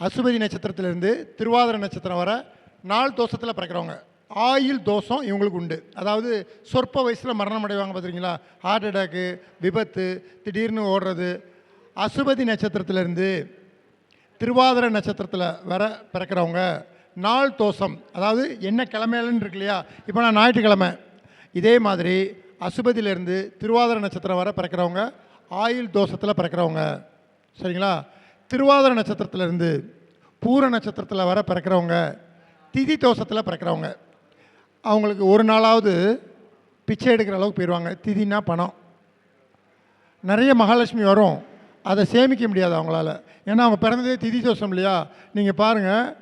அசுபதி நட்சத்திரத்திலேருந்து திருவாதிரை நட்சத்திரம் வர நாள் தோஷத்தில் பிறக்கிறவங்க. ஆயுள் தோஷம் இவங்களுக்கு உண்டு. அதாவது சொற்ப வயசில் மரணம் அடைவாங்க பார்த்துருக்கீங்களா ஹார்ட் அட்டாக்கு விபத்து திடீர்னு ஓடுறது. அசுபதி நட்சத்திரத்திலேருந்து திருவாதிரை நட்சத்திரத்தில் வர பிறக்கிறவங்க நாள் தோஷம். அதாவது என்ன கிழமையிலன்னு இருக்கு இல்லையா? இப்போ நான் ஞாயிற்றுக்கிழமை. இதே மாதிரி அசுபதியிலேருந்து திருவாதிரை நட்சத்திரம் வர பிறக்கிறவங்க ஆயுள் தோஷத்தில் பிறக்கிறவங்க. சரிங்களா? திருவாதிர நட்சத்திரத்திலேருந்து பூர நட்சத்திரத்தில் வர பிறக்கிறவங்க திதி தோஷத்தில் பிறக்கிறவங்க அவங்களுக்கு ஒரு நாளாவது பிச்சை எடுக்கிற அளவுக்கு போயிடுவாங்க. திதினா பணம். நிறைய மகாலட்சுமி வரும். அதை சேமிக்க முடியாது அவங்களால. ஏன்னா அவங்க பிறந்ததே திதி தோஷம் இல்லையா? நீங்கள் பாருங்கள்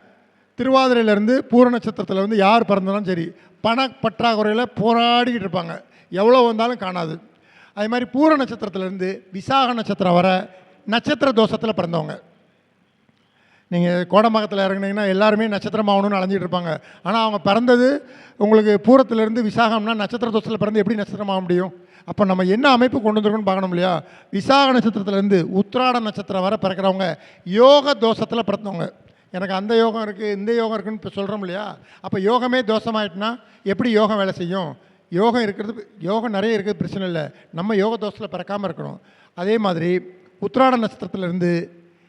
திருவாதிரையிலேருந்து பூர நட்சத்திரத்தில் வந்து யார் பிறந்தாலும் சரி பண பற்றாக்குறையில் போராடிக்கிட்டு இருப்பாங்க. எவ்வளோ வந்தாலும் காணாது. அதே மாதிரி பூர நட்சத்திரத்திலேருந்து விசாக நட்சத்திரம் வர நட்சத்திர தோஷத்தில் பிறந்தவங்க. நீங்கள் கோடம்பாக்கத்தில் இறங்குனீங்கன்னா எல்லாருமே நட்சத்திரம் ஆகணும்னு அலைஞ்சிட்டு இருப்பாங்க. ஆனால் அவங்க பிறந்தது உங்களுக்கு பூரத்திலேருந்து விசாகம்னா நட்சத்திர தோஷத்தில் பிறந்து எப்படி நட்சத்திரம் ஆக முடியும்? அப்போ நம்ம என்ன அமைப்பு கொண்டு வந்திருக்கோம்னு பார்க்கணும் இல்லையா? விசாக நட்சத்திரத்துலேருந்து உத்திராட நட்சத்திரம் வர பிறக்கிறவங்க யோக தோஷத்தில் பிறந்தவங்க. எனக்கு அந்த யோகம் இருக்குது இந்த யோகம் இருக்குன்னு இப்போ சொல்கிறோம் இல்லையா? அப்போ யோகமே தோஷமாயிட்டுனா எப்படி யோகம் வேலை செய்யும்? யோகம் இருக்கிறது யோகம் நிறைய இருக்கிறது பிரச்சனை இல்லை. நம்ம யோக தோஷத்தில் பிறக்காமல் இருக்கணும். அதே மாதிரி உத்திராட நட்சத்திரத்திலேருந்து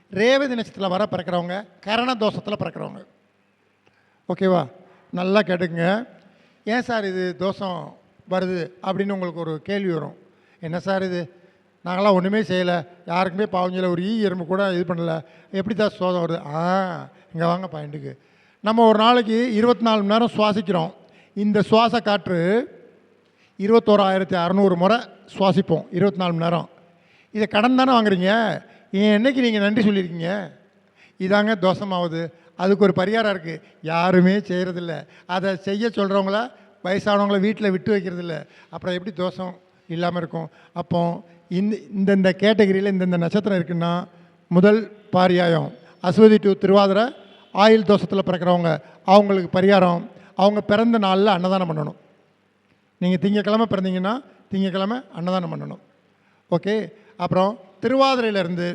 ரேவதி நட்சத்திரத்தில் வர பிறக்கிறவங்க கரண தோஷத்தில் பிறக்கிறவங்க. ஓகேவா நல்லா கேட்டுக்குங்க. ஏன் சார் இது தோஷம் வருது அப்படின்னு உங்களுக்கு ஒரு கேள்வி வரும். என்ன சார் இது? நாங்களாம் ஒன்றுமே செய்யலை. யாருக்குமே பாவம் ஒரு ஈ எறும்பு கூட இது பண்ணலை. எப்படி தான் சோதம் வருது? ஆ இங்கே வாங்க பாயிண்ட்டுக்கு நம்ம ஒரு நாளைக்கு இருபத்தி நாலு மணி நேரம் சுவாசிக்கிறோம். இந்த சுவாச காற்று இருபத்தோராயிரத்தி அறநூறு முறை சுவாசிப்போம். இருபத்தி நாலு மணி நேரம். இதை கடன் தானே வாங்குறீங்க? ஏன் என்னைக்கு நீங்கள் நன்றி சொல்லியிருக்கீங்க? இதாங்க தோஷமாகுது அதுக்கு ஒரு பரிகாரம் இருக்குது யாருமே செய்கிறதில்ல அதை செய்ய சொல்கிறவங்கள வயசானவங்கள வீட்டில் விட்டு வைக்கிறதில்ல. அப்புறம் எப்படி தோஷம் இல்லாமல் இருக்கும்? அப்போ இந்த இந்தந்த கேட்டகரியில் இந்தந்த நட்சத்திரம் இருக்குன்னா முதல் பாரியாயம் அஸ்வதி டு திருவாதிரை ஆயில் தோஷத்தில் பிறக்கிறவங்க அவங்களுக்கு பரிகாரம் அவங்க பிறந்த நாளில் அன்னதானம் பண்ணணும். நீங்கள் திங்கக்கிழமை பிறந்தீங்கன்னா திங்கக்கிழமை அன்னதானம் பண்ணணும். ஓகே? அப்புறம் திருவாதிரையிலேருந்து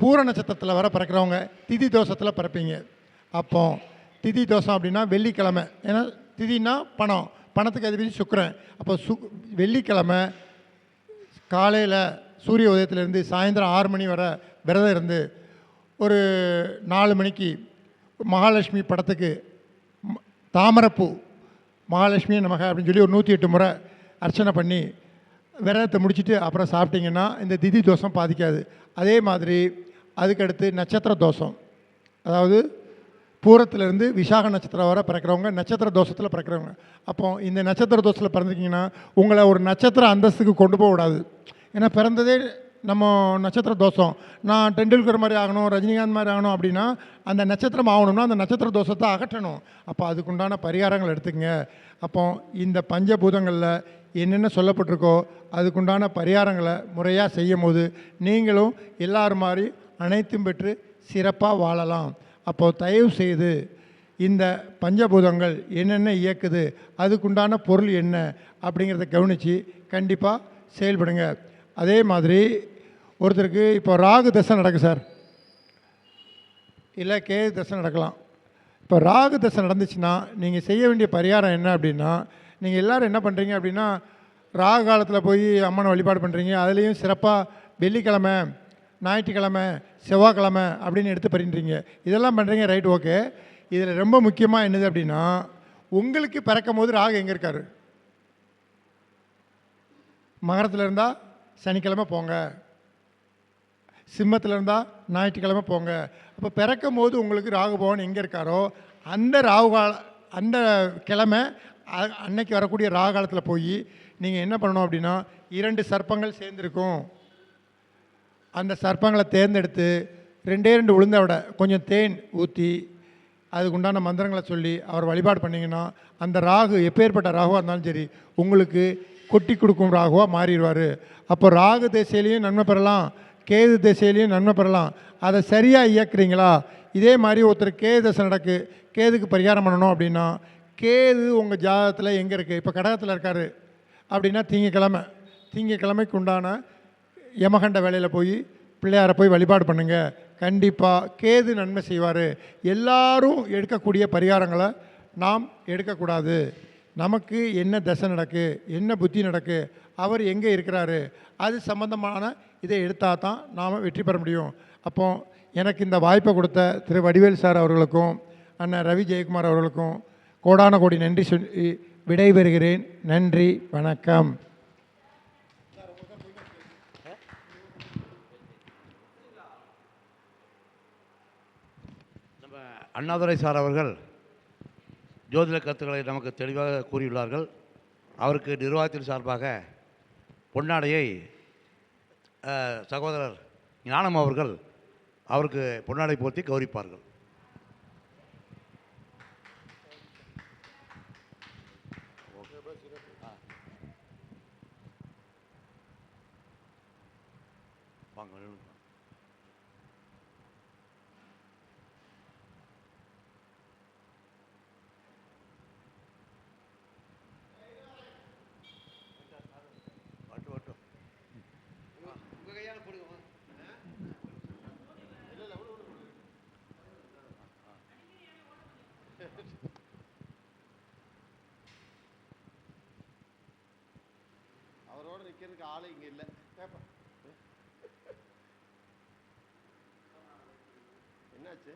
பூர நட்சத்திரத்தில் வர பிறக்கிறவங்க திதி தோஷத்தில் பிறப்பீங்க. அப்போ திதி தோஷம் அப்படின்னா வெள்ளிக்கிழமை. ஏன்னா திதினா பணம். பணத்துக்கு அதிபதி சுக்கரன். அப்போ சு வெள்ளிக்கிழமை காலையில் சூரிய உதயத்திலேருந்து சாயந்தரம் ஆறு மணி வரை விரதம் இருந்து ஒரு நாலு மணிக்கு மகாலட்சுமி படத்துக்கு தாமரப்பூ மகாலட்சுமி நமக அப்படின்னு சொல்லி ஒரு நூற்றி எட்டு முறை அர்ச்சனை பண்ணி விரதத்தை முடிச்சுட்டு அப்புறம் சாப்பிட்டீங்கன்னா இந்த திதி தோஷம் பாதிக்காது. அதே மாதிரி அதுக்கடுத்து நட்சத்திர தோஷம். அதாவது பூரத்துலேருந்து விசாக நட்சத்திரம் வர பிறக்கிறவங்க நட்சத்திர தோஷத்தில் பிறக்கிறவங்க. அப்போ இந்த நட்சத்திர தோஷத்தில் பிறந்திருக்கீங்கன்னா உங்களை ஒரு நட்சத்திர அந்தஸ்துக்கு கொண்டு போக விடாது ஏன்னா பிறந்ததே நம்ம நட்சத்திர தோஷம். நான் டெண்டுல்கர் மாதிரி ஆகணும் ரஜினிகாந்த் மாதிரி ஆகணும் அப்படின்னா அந்த நட்சத்திரம் ஆகணும்னா அந்த நட்சத்திர தோஷத்தை அகற்றணும். அப்போ அதுக்குண்டான பரிகாரங்கள் எடுத்துக்கங்க. அப்போ இந்த பஞ்சபூதங்களில் என்னென்ன சொல்லப்பட்டிருக்கோ அதுக்குண்டான பரிகாரங்களை முறையாக செய்யும் போது நீங்களும் எல்லாரும் மாதிரி அனைத்தும் பெற்று சிறப்பாக வாழலாம். அப்போது தயவு செய்து இந்த பஞ்சபூதங்கள் என்னென்ன இயக்குது அதுக்குண்டான பொருள் என்ன அப்படிங்கிறத கவனித்து கண்டிப்பாக செயல்படுங்க. அதே மாதிரி ஒருத்தருக்கு இப்போ ராகு தசை நடக்கு சார். இல்லை கே தசை நடக்கலாம். இப்போ ராகு தசை நடந்துச்சுன்னா நீங்கள் செய்ய வேண்டிய பரிகாரம் என்ன அப்படின்னா நீங்கள் எல்லோரும் என்ன பண்ணுறீங்க அப்படின்னா ராகு காலத்தில் போய் அம்மனை வழிபாடு பண்ணுறீங்க அதுலேயும் சிறப்பாக வெள்ளிக்கிழமை ஞாயிற்றுக்கிழமை செவ்வாய்க்கிழமை அப்படின்னு எடுத்து பண்ணுறீங்க இதெல்லாம் பண்ணுறீங்க ரைட் ஓகே. இதில் ரொம்ப முக்கியமாக என்னது அப்படின்னா உங்களுக்கு பிறக்கும் போது ராகு எங்கே இருக்கார்? மகரத்தில் இருந்தால் சனிக்கிழமை போங்க. சிம்மத்தில் இருந்தால் ஞாயிற்றுக்கிழமை போங்க. அப்போ பிறக்கும் போது உங்களுக்கு ராகுபவன் எங்கே இருக்காரோ அந்த ராகு கால அந்த கிழமை அன்னைக்கு வரக்கூடிய ராகு காலத்தில் போய் நீங்கள் என்ன பண்ணணும் அப்படின்னா இரண்டு சர்ப்பங்கள் சேர்ந்துருக்கும். அந்த சர்ப்பங்களை தேர்ந்தெடுத்து ரெண்டே ரெண்டு உளுந்த விட கொஞ்சம் தேன் ஊற்றி அதுக்கு உண்டான மந்திரங்களை சொல்லி அவர் வழிபாடு பண்ணிங்கன்னா அந்த ராகு எப்பேற்பட்ட ராகுவாக இருந்தாலும் சரி உங்களுக்கு கொட்டி கொடுக்கும் ராகுவாக மாறிடுவார். அப்போ ராகு திசையிலையும் நன்மை பெறலாம். கேது திசையிலையும் நன்மை பெறலாம். அதை சரியாக இயக்குறீங்களா? இதே மாதிரி ஒருத்தர் கேது தசை நடக்கு கேதுக்கு பரிகாரம் பண்ணணும் அப்படின்னா கேது உங்கள் ஜாதகத்தில் எங்கே இருக்குது இப்போ கடகத்தில் இருக்கார் அப்படின்னா திங்கக்கிழமை திங்கக்கிழமைக்கு உண்டான யமகண்ட வேலையில் போய் பிள்ளையாரை போய் வழிபாடு பண்ணுங்கள் கண்டிப்பாக கேது நன்மை செய்வார். எல்லாரும் எடுக்கக்கூடிய பரிகாரங்களை நாம் எடுக்கக்கூடாது. நமக்கு என்ன தசை நடக்கு என்ன புத்தி நடக்கு அவர் எங்கே இருக்கிறாரு? அது சம்பந்தமான இதை எடுத்தால் தான் நாம் வெற்றி பெற முடியும். அப்போ எனக்கு இந்த வாய்ப்பை கொடுத்த திரு. வடிவேல் சார் அவர்களுக்கும் அண்ணன் ரவி ஜெயக்குமார் அவர்களுக்கும் கோடான கோடி நன்றி சொல்லி விடைபெறுகிறேன். நன்றி வணக்கம். நம்ம அண்ணாதுரை சார் அவர்கள் ஜோதிட கருத்துக்களை நமக்கு தெளிவாக கூறியுள்ளார்கள். அவருக்கு நிர்வாகத்தின் சார்பாக பொன்னாடையை சகோதரர் ஞானம் அவர்கள் அவருக்கு பொன்னாடை போர்த்தி கௌரிப்பார்கள். வாங்க அவரோட நிக்கிறதுக்கு ஆளு இங்க இல்ல. என்னாச்சு?